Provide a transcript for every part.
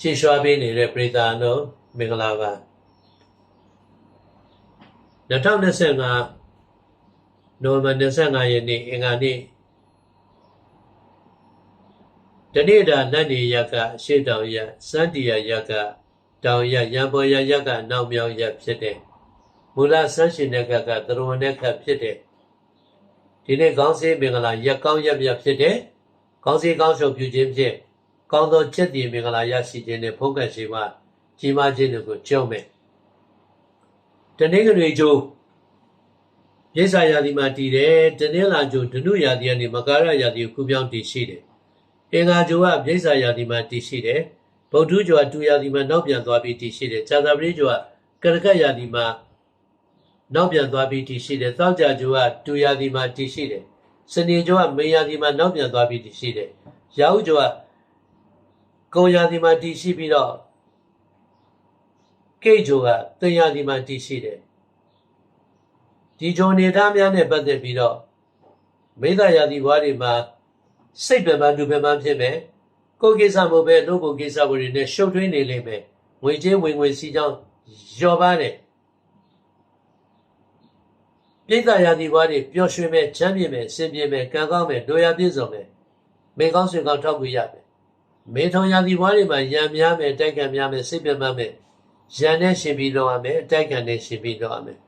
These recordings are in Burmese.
ချီရွှာပေးနေတဲ့ပရိသတ်အလုံးမင်္ဂလာပါ2025နိုဝင်ဘာ25ရက်နေ့အင်္ဂါနေ့တနေ့တာလက်နေရကအရှိတောင်ရစန္တီယရကတောင်ရရံပေါ်ရရကနောက်မြောင်ရဖြစ်တဲ့မူလဆန်းရှင်တဲ့ကကသရဝနဲ့ခတ်ဖြစ်တဲ့ဒီနေ့ကောင်းစေးမင်္ဂလာရက်ကောင်းရက်မြတ်ဖြစ်တဲ့ကောင်းစေးကောင်းရှုပ်ပြုခြင်းဖြင့် ကောင်းသောချက်တည်မင်္ဂလာရရှိခြင်းနဲ့ဖုံးကပ်ရှိမှကြီးမားခြင်းတို့ကိုကြုံမယ်တနေ့ကလေးကျိုးရိစ္ဆာယာတိမှာတည်တယ်တနင်္လာကျိုးဒနုယာတိကနေမကာရယာတိကိုကူပြောင်းတည်ရှိတယ်အင်္ဂါကျိုးကရိစ္ဆာယာတိမှာတည်ရှိတယ်ဗုဒ္ဓကျိုးကတူယာတိမှာနောက်ပြန်သွားပြီးတည်ရှိတယ်ဇာတာပရိကျိုးကကရကယာတိမှာနောက်ပြန်သွားပြီးတည်ရှိတယ်သောက်ကြကျိုးကတူယာတိမှာတည်ရှိတယ်စနေကျိုးကမေယာတိမှာနောက်ပြန်သွားပြီးတည်ရှိတယ်ရာဟုကျိုးက ကုံယာတိမှာတည်ရှိပြီးတော့ကိတ်ကျိုးကသင်ယာတိမှာတည်ရှိတယ်ဒီဂျုံနေသားများနဲ့ပတ်သက်ပြီးတော့မေတ္တာယာတိဘွားတွေမှာစိတ်ပင်ပန်းလူပင်ပန်းဖြစ်မယ်ကိုယ်ကိစ္စမဟုတ်ပဲလူကိုယ်ကိစ္စတွေနဲ့ရှုပ်ထွေးနေလိမ့်မယ်ငွေချင်းဝင်ငွေစီကြောင်းလျော်ပါတဲ့ပြိတ္တာယာတိဘွားတွေပျော်ရွှင်မဲ့ချမ်းမြေ့မဲ့စင်ပြေမဲ့ကံကောင်းမဲ့ဒိုရပြည့်စုံမဲ့မေကောင်းဆွေကောင်းထောက်ပြရမယ် မေထုံယာတိဘွားတွေမှာရံများမဲ့တိုက်ခံများမဲ့စိတ်ပင်ပန်းမဲ့ရန်နဲ့ရှင်ပြီးတော့ရမယ်အတိုက်ခံနဲ့ရှင်ပြီးတော့ရမယ်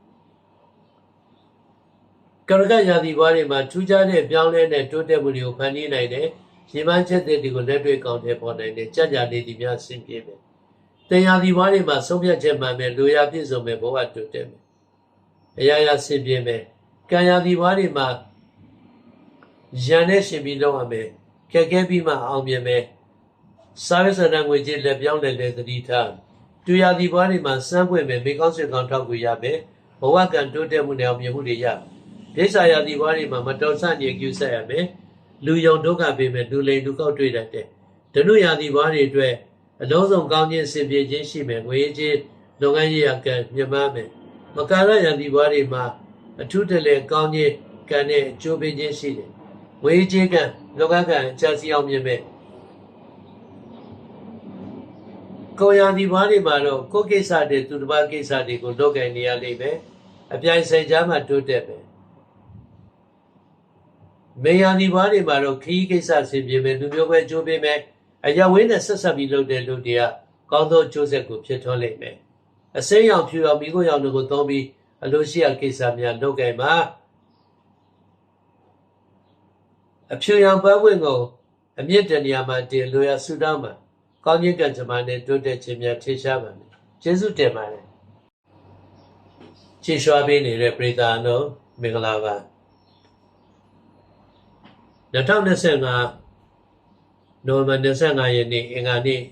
ကရကရာသီဘွားတွေမှာထူးခြားတဲ့ပြောင်းလဲတဲ့တိုးတက်မှုတွေကိုဖန်တီးနိုင်တယ်။ရေမှန်းချက်တွေကိုလက်တွေ့ကောင်းတဲ့ပေါ်နိုင်တယ်။ကြကြလေးဒီများဆင်ပြေမယ်။တင်ရာသီဘွားတွေမှာဆုံးဖြတ်ချက်မှန်မယ်လူရပြည့်စုံမယ်ဘဝတိုးတက်မယ်။အရာရာဆင်ပြေမယ်။ကံရာသီဘွားတွေမှာရန်နဲ့ရှင်ပြီးတော့ရမယ်။ကဲကဲပြီးမှအောင်မြင်မယ်။ စာရေးစရံငွေကြီးလက်ပြောင်းလက်လက်သတိထား။တူရာသီဘွားတွေမှာစမ်းပွင့်မယ်မိကောင်းဆွေကောင်းထောက်ကူရမယ်။ဘဝကံတိုးတက်မှုနဲ့အောင်မြင်မှုတွေရမယ်။ဒိဋ္ဌာယာတိဘွားတွေမှာမတော်ဆညင်ကျူဆက်ရမယ်လူယုံဒုက္ခပေးမယ်လူလိမ်လူကောက်တွေ့တတ်တယ်ဒနုယာတိဘွားတွေအတွက်အလုံးစုံကောင်းခြင်းစင်ပြေခြင်းရှိမယ်ငွေချင်းလုပ်ငန်းရေးရကံမြမမယ်မကာရယာတိဘွားတွေမှာအထုတလဲကောင်းခြင်းကံနဲ့အကျိုးပေးခြင်းရှိတယ်ငွေချင်းကံလောကကံချစီအောင်မြင်မယ် ကိုယာတိဘွားတွေမှာတော့ကိုယ်ကိစ္စတွေသူတစ်ပါးကိစ္စတွေကိုလုပ်ကိုင်နေရလိမ့်မယ်အပြိုင်ဆိုင်ကြားမှာတိုးတက်မယ်မေယာဒီဘွားတွေမှာတော့ခီးကိစ္စဆင်ပြေမယ်လူမျိုးပဲကြိုးပေးမယ်အရာဝင်းနဲ့ဆက်ဆက်ပြီးလုပ်တဲ့လူတွေကကောင်းသောကျိုးဆက်ကိုဖြစ်ထွန်းလိမ့်မယ်အစိမ်းရောင်ဖြူရောင်မိခိုးရောင်တို့ကိုသုံးပြီးအလိုရှိရာကိစ္စများလုပ်ကြမှာအဖြူရောင်ပတ်ဝန်းကိုအမြင့်တနေရာမှာတင်လိုရာဆူတောင်းမှာ ကောင်းခြင်းကံကြမ္မာနဲ့တိုးတက်ခြင်းများထေရှားပါမယ်ကျေးဇူးတင်ပါတယ်ချီရွှာပေးနေတဲ့ပရိသတ်အလုံးမင်္ဂလာပါ2025နိုဝင်ဘာ25ရက်နေ့အင်္ဂါနေ့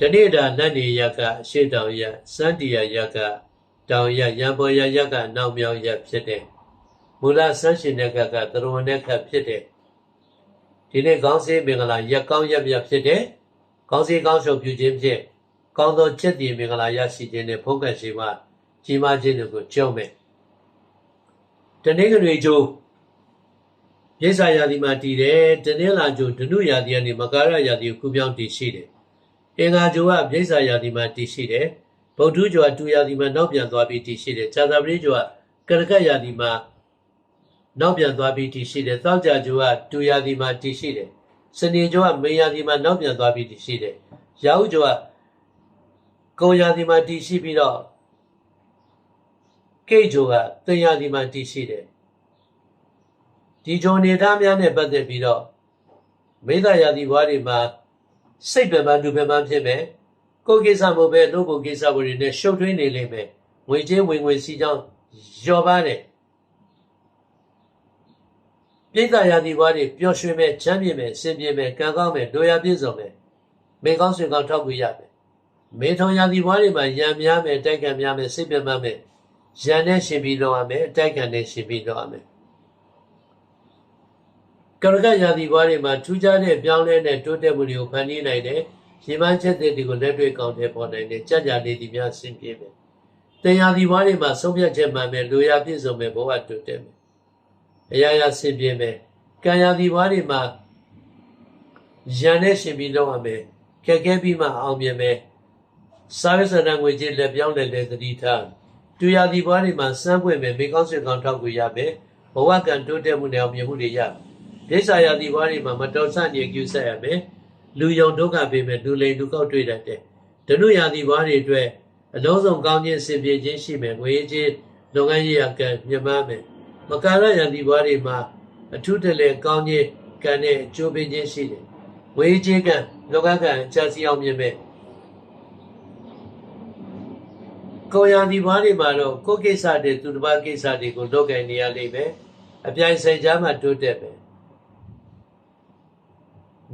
တနေ့တာလက်နေရကအရှိတောင်ရစန္တီယရကတောင်ရရံပေါ်ရရကနောက်မြောင်ရဖြစ်တဲ့မူလဆန်းရှင်တဲ့ကကသရဝနဲ့ခတ်ဖြစ်တဲ့ ဒီနေ့ကောင်းစေးမင်္ဂလာရက်ကောင်းရက်မြတ်ဖြစ်တဲ့ကောင်းစေးကောင်းရှုပ်ပြုခြင်းဖြင့်ကောင်းသောချက်တည်မင်္ဂလာရရှိခြင်းနဲ့ဖုံးကပ်ရှိမှကြီးမားခြင်းတို့ကိုကြုံမယ်တနင်္ဂနွေကျိုးရိစ္ဆာယာတိမှာတည်တယ်တနင်္လာကျိုးဒနုယာတိကနေမကာရယာတိကိုကူပြောင်းတည်ရှိတယ်အင်္ဂါကျိုးကရိစ္ဆာယာတိမှာတည်ရှိတယ်ဗုဒ္ဓကျိုးကတူယာတိမှာနောက်ပြန်သွားပြီးတည်ရှိတယ်ဇာတာပရိကျိုးကကရကယာတိမှာ နောက်ပြန်သွားပြီးတည်ရှိတယ်သောက်ကြကျိုးကတူယာတိမှာတည်ရှိတယ်စနေကျိုးကမေယာတိမှာနောက်ပြန်သွားပြီးတည်ရှိတယ်ရာဟုကျိုးကကုံယာတိမှာတည်ရှိပြီးတော့ကိတ်ဂျိုကသင်ယာဒီမှာတည်ရှိတယ်ဒီဂျုံနေသားများနဲ့ပတ်သက်ပြီးတော့မေတ္တာယာတိဘွားတွေမှာစိတ်ပင်ပန်းလူပင်ပန်းဖြစ်မယ်ကိုယ်ကိစ္စမဟုတ်ပဲလူကိုယ်ကိစ္စတွေနဲ့ရှုပ်ထွေးနေလိမ့်မယ်ငွေချင်းဝင်ငွေစီကြောင်းလျော်ပါတဲ့ ပြိတ္တာယာတိဘွားတွေပျော်ရွှင်မဲ့ချမ်းမြေ့မဲ့စင်ပြေမဲ့ကံကောင်းမဲ့ဒိုရပြည့်စုံမဲ့မေကောင်းဆွေကောင်းထောက်ပြရမယ်မေထုံယာတိဘွားတွေမှာရံများမဲ့တိုက်ခံများမဲ့စိတ်ပင်ပန်းမဲ့ရန်နဲ့ရှင်ပြီးတော့ရမယ်အတိုက်ခံနဲ့ရှင်ပြီးတော့ရမယ်ကရကရာသီဘွားတွေမှာထူးခြားတဲ့ပြောင်းလဲတဲ့တိုးတက်မှုတွေကိုဖန်တီးနိုင်တယ်ရေမှန်းချက်တွေကိုလက်တွေ့ကောင်းတဲ့ပေါ်နိုင်တယ်ကြကြလေးဒီများဆင်ပြေမယ်တင်ရာသီဘွားတွေမှာဆုံးဖြတ်ချက်မှန်မယ်လူရပြည့်စုံမယ်ဘဝတိုးတက်မယ် အရာရာဆင်ပြေမယ်ကံရာသီဘွားတွေမှာရန်နဲ့ရှင်ပြီးလုပ်ရမယ်ခက်ခဲပြီးမှအောင်မြင်မယ်စာရေးစံတန်ငွေကြေးလက်ပြောင်းလက်လက်သတိထားတူရသည်ဘွားတွေမှာစမ်းပွင့်မယ်မိကောင်းဆွေကောင်းထောက်ကူရမယ်ဘဝကံတိုးတက်မှုနဲ့အောင်မြင်မှုတွေရဒိဋ္ဌာယာသည်ဘွားတွေမှာမတော်ဆနေကျူဆက်ရမယ်လူယုံဒုက္ခပေးမယ်လူလိမ်လူကောက်တွေ့တတ်တယ်ဓနုယာသည်ဘွားတွေအတွက်အလုံးစုံကောင်းခြင်းစင်ပြေခြင်းရှိမယ်ငွေကြေးလုပ်ငန်းရေးရကံမြတ်မမယ် မကာရယာသည်ဘွားတွေမှာအထုတလဲကောင်းခြင်းကံနဲ့အကျိုးပေးခြင်းရှိတယ်ဝေးခြင်းကံလောကကံကြာစီအောင်မြင်မဲ့ကိုယ်ရာဒီဘွားတွေမှာတော့ကိုယ်ကိစ္စတွေသူတစ်ပါးကိစ္စတွေကိုလုပ်ကိုင်နေရလိမ့်မယ်အပြိုင်ဆိုင်ကြားမှာတိုးတက်မယ်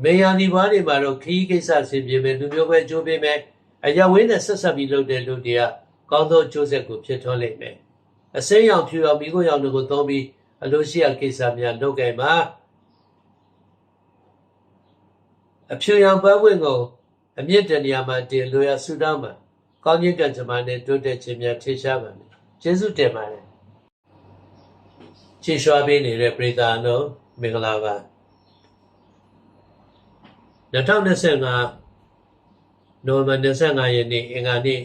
မေယာဒီဘွားတွေမှာတော့ခရီးကိစ္စဆင်ပြေမယ်လူမျိုးပဲကြိုးပေးမယ်အရာဝင်းနဲ့ဆက်ဆက်ပြီးလုပ်တဲ့လူတွေကကောင်းသောကျိုးဆက်ကိုဖြစ်ထွန်းလိမ့်မယ် အစိမ်းရောင်ဖြူရောင်မိခိုးရောင်တို့ကိုသုံးပြီးအလိုရှိရာကိစ္စများလုပ်ကိုင်မှာအဖြူရောင်ပန်းပွင့်ကိုအမြင့်တနေရာမှာတင်လိုရာဆူတောင်းမှာကောင်းခြင်းကံကြမ္မာနဲ့တိုးတက်ခြင်းများထေရှားပါမယ်ကျေးဇူးတင်ပါတယ်ချီရွှာပေးနေတဲ့ပရိသတ်အလုံးမင်္ဂလာပါ2025နိုဝင်ဘာ25ရက်နေ့အင်္ဂါနေ့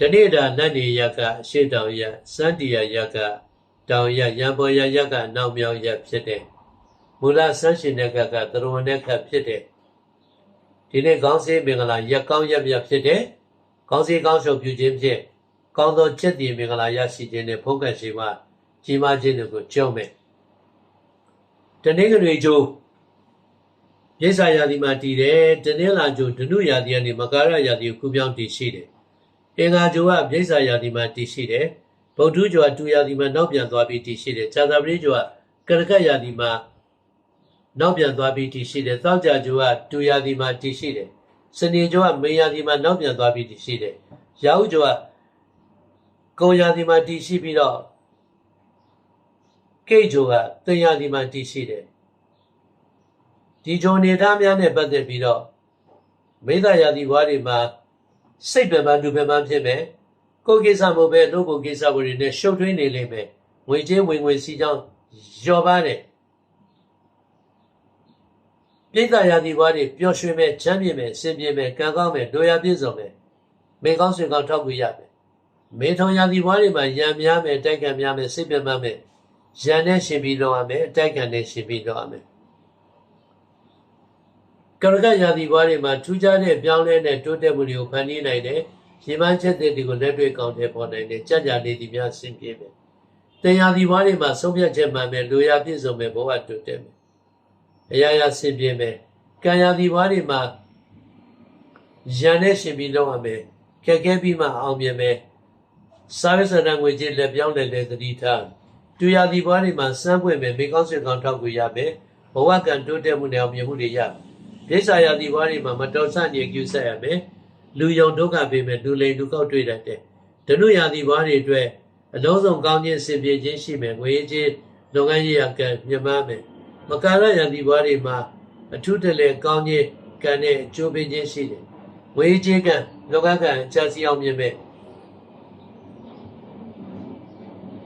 တနေ့တာလက်နေရကအရှိတောင်ရစန္တီယာရကတောင်ရရံပေါ်ရရကနောက်မြောင်ရဖြစ်တဲ့မူလဆန်းရှင်တဲ့ကကသရဝနဲ့ခတ်ဖြစ်တဲ့ဒီနေ့ကောင်းစေးမင်္ဂလာရက်ကောင်းရက်မြတ်ဖြစ်တဲ့ကောင်းစေးကောင်းရှုပ်ပြုခြင်းဖြင့်ကောင်းသောချက်တည်မင်္ဂလာရရှိခြင်းနဲ့ဖုံးကပ်ရှိမှကြီးမားခြင်းတို့ကိုကြုံမဲ့တနေ့ကလေးကျိုးရိစ္ဆာယာတိမှာတည်တယ်တနေ့လာကျိုးဒနုယာတိကနေမကာရယာတိကိုခုပြောင်းတည်ရှိတယ် အင်္ဂါကျိုးကပြိစ္ဆာယာတိမှာတည်ရှိတယ်ဗုဒ္ဓကျိုးကတူယာတိမှာနောက်ပြန်သွားပြီးတည်ရှိတယ်ဇာတာပရိကျိုးကကရကယာတိမှာနောက်ပြန်သွားပြီးတည်ရှိတယ်သောက်ကြကျိုးကတူယာတိမှာတည်ရှိတယ်စနေကျိုးကမေယာတိမှာနောက်ပြန်သွားပြီးတည်ရှိတယ်ရာဟုကျိုးကကိုယာတိမှာတည်ရှိပြီးတော့ကိတ်ကျိုးကတင်ယာတိမှာတည်ရှိတယ်ဒီဂျုံနေသားများနဲ့ပတ်သက်ပြီးတော့မိသယာတိဘွားတွေမှာ စိတ်ပင်ပန်းလူပင်ပန်းဖြစ်မယ်ကိုယ်ကိစ္စမဟုတ်ပဲလူကိုကိစ္စတွေနဲ့ရှုပ်ထွေးနေလိမ့်မယ်ငွေချင်းဝင်ငွေစီကြောင်းရော်ပါတယ်ပြိဿယာတိဘွားတွေပျော်ရွှင်မဲ့ချမ်းမြေမဲ့စင်ပြေမဲ့ကံကောင်းမဲ့ဒိုရပြည့်စုံမဲ့မေကောင်းဆွေကောင်းထောက်ကူရမယ်မေထောင်ယာတိဘွားတွေမှာရံများမဲ့တိုက်ခံများမဲ့စိတ်ပင်ပန်းမဲ့ရံနဲ့ရှင်ပြီးတော့ရမယ်အတိုက်ခံနဲ့ရှင်ပြီးတော့ရမယ် ကရကယာတိဘွားတွေမှာထူးခြားတဲ့ပြောင်းလဲတဲ့တိုးတက်မှုတွေကိုဖန်တီးနိုင်တယ်ရေပန်းချက်တွေကိုလက်တွေ့ကောင်းတဲ့ပေါ်နိုင်တယ်ကြကြလေးဒီများဆင်ပြေမယ်တင်ယာတိဘွားတွေမှာဆုံးဖြတ်ချက်မှန်မယ်လူရပြည့်စုံမယ်ဘဝတိုးတက်မယ်အရာရာဆင်ပြေမယ်ကံယာတိဘွားတွေမှာရန်နဲ့ရှင်ပြီးလုပ်ရမယ်ခက်ခဲပြီးမှအောင်မြင်မယ်စာရေးစံတန်ငွေကြေးလက်ပြောင်းလက်လက်သတိထားတူယာတိဘွားတွေမှာစမ်းပွင့်မယ်မိကောင်းဆွေကောင်းထောက်ကူရမယ်ဘဝကံတိုးတက်မှုနဲ့အောင်မြင်မှုတွေရမယ် ဒိဋ္ဌာယာတိဘွားတွေမှာမတော်ဆနေကျူဆက်ရမယ်လူယုံဒုက္ခပေးမယ်လူလိမ်လူကောက်တွေ့တတ်တယ်ဓနုယာတိဘွားတွေအတွက်အလုံးစုံကောင်းခြင်းစင်ပြေခြင်းရှိမယ်ငွေကြေးလုပ်ငန်းရေးရကံမြတ်မမယ်မကာရယာတိဘွားတွေမှာအထုတလဲကောင်းခြင်းကံနဲ့အကျိုးပေးခြင်းရှိတယ်ငွေကြေးကံလောကကံကြာစီအောင်မြင်မဲ့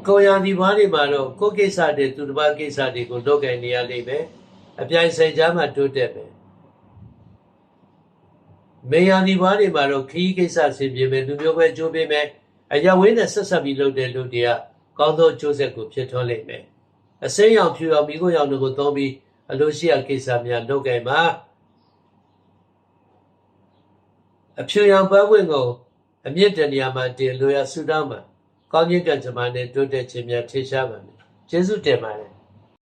ကိုယ်ရာဒီဘွားတွေမှာတော့ကိုယ်ကိစ္စတွေသူတစ်ပါးကိစ္စတွေကိုလုပ်ကိုင်နေရလိမ့်မယ်အပြိုင်ဆိုင်ကြားမှာတိုးတက်မယ် မေယာဒီဘွားတွေမှာတော့ခရီးကိစ္စဆင်ပြေမယ်လူမျိုးပဲကြိုးပေးမယ်အရာဝင်းနဲ့ဆက်ဆက်ပြီးလုပ်တဲ့လူတွေကကောင်းသောကျိုးဆက်ကိုဖြစ်ထွန်းလိမ့်မယ်အစိမ်းရောင်ဖြူရောင်မိခိုးရောင်တို့ကိုသုံးပြီးအလိုရှိရာကိစ္စများလုပ်ကြမှာအဖြူရောင်ပန်းပွင့်ကိုအမြင့်တနေရာမှာတင်လိုရာဆူတောင်းမှာကောင်းခြင်းကံကြမ္မာနဲ့တိုးတက်ခြင်းများထေရှားပါမယ်ကျေးဇူးတင်ပါတယ်